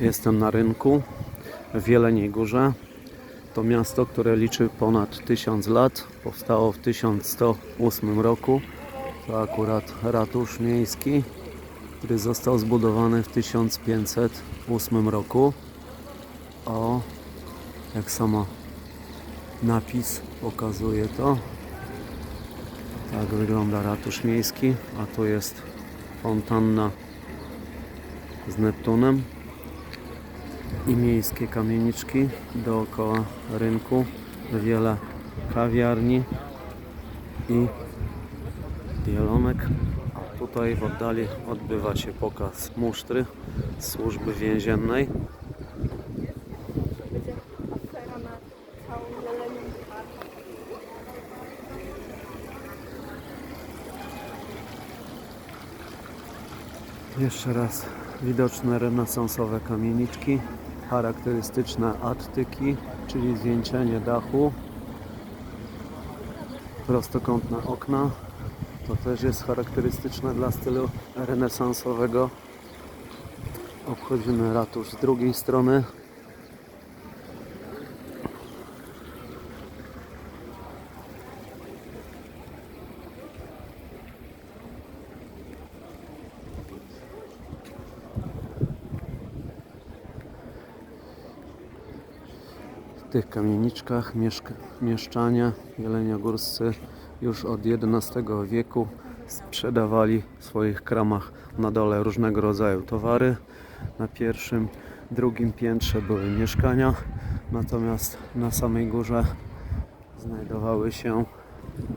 Jestem na rynku w Jeleniej Górze. To miasto, które liczy ponad 1000 lat. Powstało w 1108 roku. To akurat ratusz miejski, który został zbudowany w 1508 roku. O, jak samo napis pokazuje to. Tak wygląda ratusz miejski, a tu jest fontanna z Neptunem i miejskie kamieniczki dookoła rynku, wiele kawiarni i jelonek. A tutaj w oddali odbywa się pokaz musztry służby więziennej. Jeszcze raz widoczne renesansowe kamieniczki, charakterystyczne attyki, czyli zwieńczenie dachu, prostokątne okna. To też jest charakterystyczne dla stylu renesansowego. Obchodzimy ratusz z drugiej strony. Tych kamieniczkach mieszka, mieszczanie jeleniogórscy już od XI wieku sprzedawali w swoich kramach na dole różnego rodzaju towary. Na pierwszym, drugim piętrze były mieszkania, natomiast na samej górze znajdowały się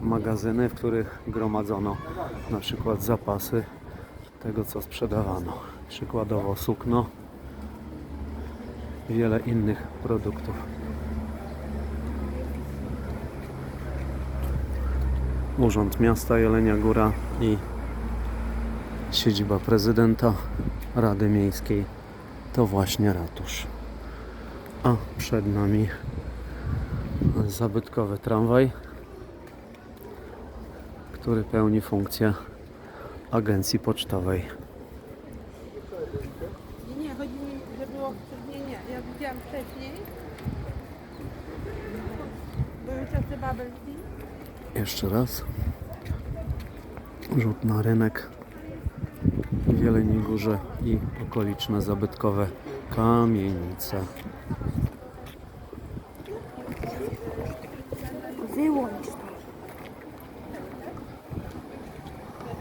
magazyny, w których gromadzono na przykład zapasy tego, co sprzedawano. Przykładowo sukno, wiele innych produktów. Urząd Miasta Jelenia Góra i siedziba prezydenta Rady Miejskiej to właśnie ratusz. A przed nami zabytkowy tramwaj, który pełni funkcję agencji pocztowej. Nie, chodzi mi, że było nie. Ja widziałam wcześniej. Były czasy. Jeszcze raz. Rzut na rynek w Jeleniej Górze i okoliczne zabytkowe kamienice. Wyłącz.